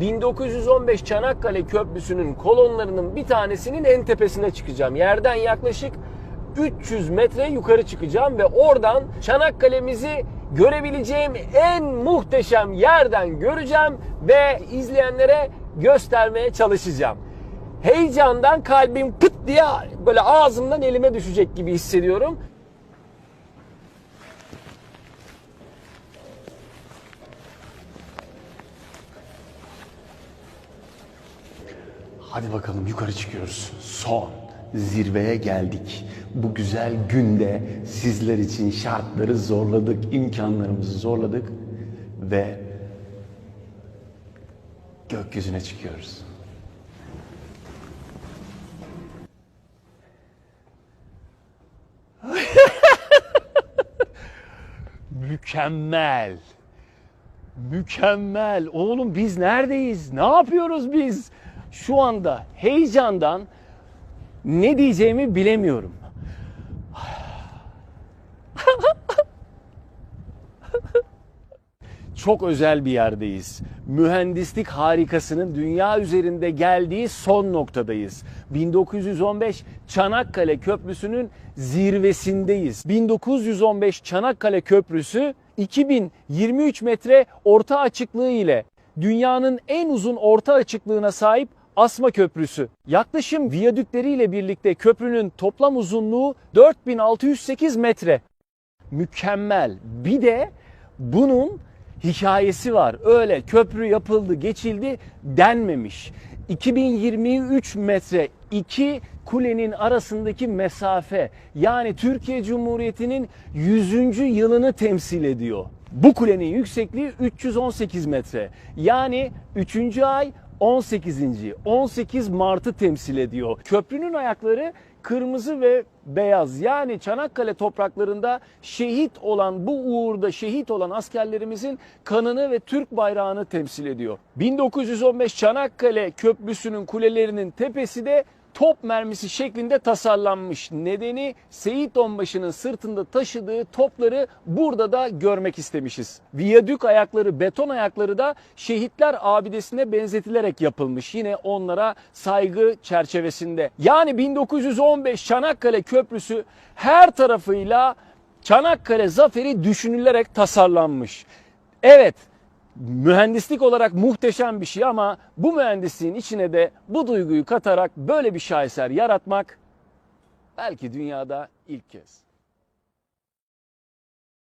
1915 Çanakkale Köprüsü'nün kolonlarının bir tanesinin en tepesine çıkacağım. Yerden yaklaşık 300 metre yukarı çıkacağım ve oradan Çanakkale'mizi görebileceğim en muhteşem yerden göreceğim ve izleyenlere göstermeye çalışacağım. Heyecandan kalbim pıt diye böyle ağzımdan elime düşecek gibi hissediyorum. Hadi bakalım yukarı çıkıyoruz. Son zirveye geldik. Bu güzel günde sizler için şartları zorladık, imkanlarımızı zorladık ve gökyüzüne çıkıyoruz. Mükemmel. Mükemmel. Oğlum biz neredeyiz? Ne yapıyoruz biz? Şu anda heyecandan ne diyeceğimi bilemiyorum. Çok özel bir yerdeyiz. Mühendislik harikasının dünya üzerinde geldiği son noktadayız. 1915 Çanakkale Köprüsü'nün zirvesindeyiz. 1915 Çanakkale Köprüsü 2023 metre orta açıklığı ile dünyanın en uzun orta açıklığına sahip Asma Köprüsü. Yaklaşım viyadükleriyle birlikte köprünün toplam uzunluğu 4608 metre mükemmel. Bir de bunun hikayesi var. Öyle köprü yapıldı, geçildi denmemiş. 2023 metre iki kulenin arasındaki mesafe yani Türkiye Cumhuriyeti'nin 100. yılını temsil ediyor. Bu kulenin yüksekliği 318 metre. Yani 3. ay 18. 18 Mart'ı temsil ediyor. Köprünün ayakları kırmızı ve beyaz. Yani Çanakkale topraklarında şehit olan bu uğurda şehit olan askerlerimizin kanını ve Türk bayrağını temsil ediyor. 1915 Çanakkale Köprüsü'nün kulelerinin tepesi de top mermisi şeklinde tasarlanmış. Nedeni Seyit Onbaşı'nın sırtında taşıdığı topları burada da görmek istemişiz. Viyadük ayakları, beton ayakları da şehitler abidesine benzetilerek yapılmış. Yine onlara saygı çerçevesinde. Yani 1915 Çanakkale Köprüsü her tarafıyla Çanakkale zaferi düşünülerek tasarlanmış. Evet, mühendislik olarak muhteşem bir şey ama bu mühendisliğin içine de bu duyguyu katarak böyle bir şaheser yaratmak belki dünyada ilk kez.